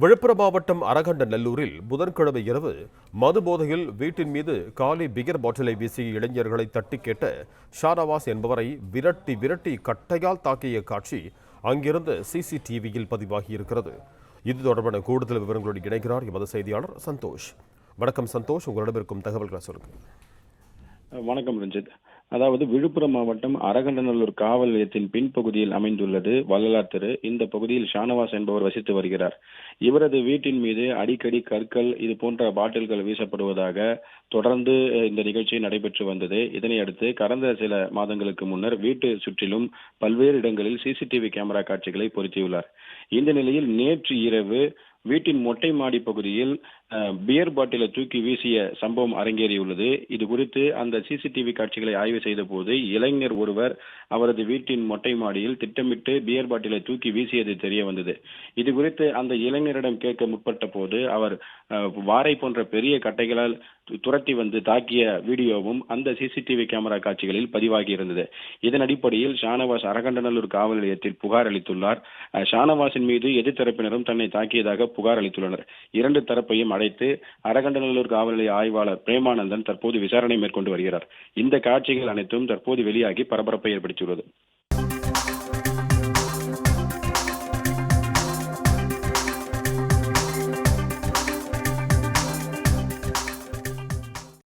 விழுப்புரம் மாவட்டம் அரகண்ட நல்லூரில் புதன்கிழமை இரவு மது போதையில் வீட்டின் மீது காலி பிகர் பாட்டிலை வீசிய இளைஞர்களை தட்டி கேட்ட ஷானவாஸ் என்பவரை விரட்டி விரட்டி கட்டையால் தாக்கிய காட்சி அங்கிருந்து சிசிடிவியில் பதிவாகியிருக்கிறது. இது தொடர்பான கூடுதல் விவரங்களோடு இணைகிறார் எமது செய்தியாளர் சந்தோஷ். வணக்கம் சந்தோஷ் உங்களிடம் இருக்கும் தகவல்களை சொல்லுங்கள். வணக்கம் ரஞ்சித். அதாவது விழுப்புரம் மாவட்டம் அரகண்டநல்லூர் காவல் நிலையத்தின் பின்பகுதியில் அமைந்துள்ளது வள்ளலார் தெரு. இந்த பகுதியில் ஷானவாஸ் என்பவர் வசித்து வருகிறார். இவரது வீட்டின் மீது அடிக்கடி கற்கள் இது போன்ற பாட்டில்கள் வீசப்படுவதாக தொடர்ந்து இந்த நிகழ்ச்சி நடைபெற்று வந்தது. இதனை அடுத்து கடந்த சில மாதங்களுக்கு முன்னர் வீட்டு சுற்றிலும் பல்வேறு இடங்களில் சிசிடிவி கேமரா காட்சிகளை பொருத்தியுள்ளார். இந்த நிலையில் நேற்று இரவு வீட்டின் மொட்டை மாடி பகுதியில் பியர் பாட்டிலை தூக்கி வீசிய சம்பவம் அரங்கேறியுள்ளது. இது குறித்து அந்த சிசிடிவி காட்சிகளை ஆய்வு செய்த போது இளைஞர் ஒருவர் அவரது வீட்டின் மொட்டை மாடியில் திட்டமிட்டு பியர் பாட்டிலை தூக்கி வீசியது தெரிய வந்தது. இது குறித்து அந்த இளைஞரிடம் கேட்க முற்பட்ட போது அவர் வாரை போன்ற பெரிய கட்டைகளால் துரத்தி வந்து தாக்கிய வீடியோவும் அந்த சிசிடிவி கேமரா காட்சிகளில் பதிவாகி இருந்தது. இதன் அடிப்படையில் ஷானவாஸ் அரகண்டநல்லூர் காவல் நிலையத்தில் புகார் அளித்துள்ளார். அஹ், ஷானவாஸின் மீது எதிர்த்தரப்பினரும் தன்னை தாக்கியதாக புகார் அளித்துள்ளனர். இரண்டு தரப்பையும் அழைத்து அரகண்டநல்லூர் காவல் நிலைய ஆய்வாளர் பிரேமானந்தன் தற்போது விசாரணை மேற்கொண்டு வருகிறார். இந்த காட்சிகள் அனைத்தும் தற்போது வெளியாகி பரபரப்பை ஏற்படுத்தியுள்ளது.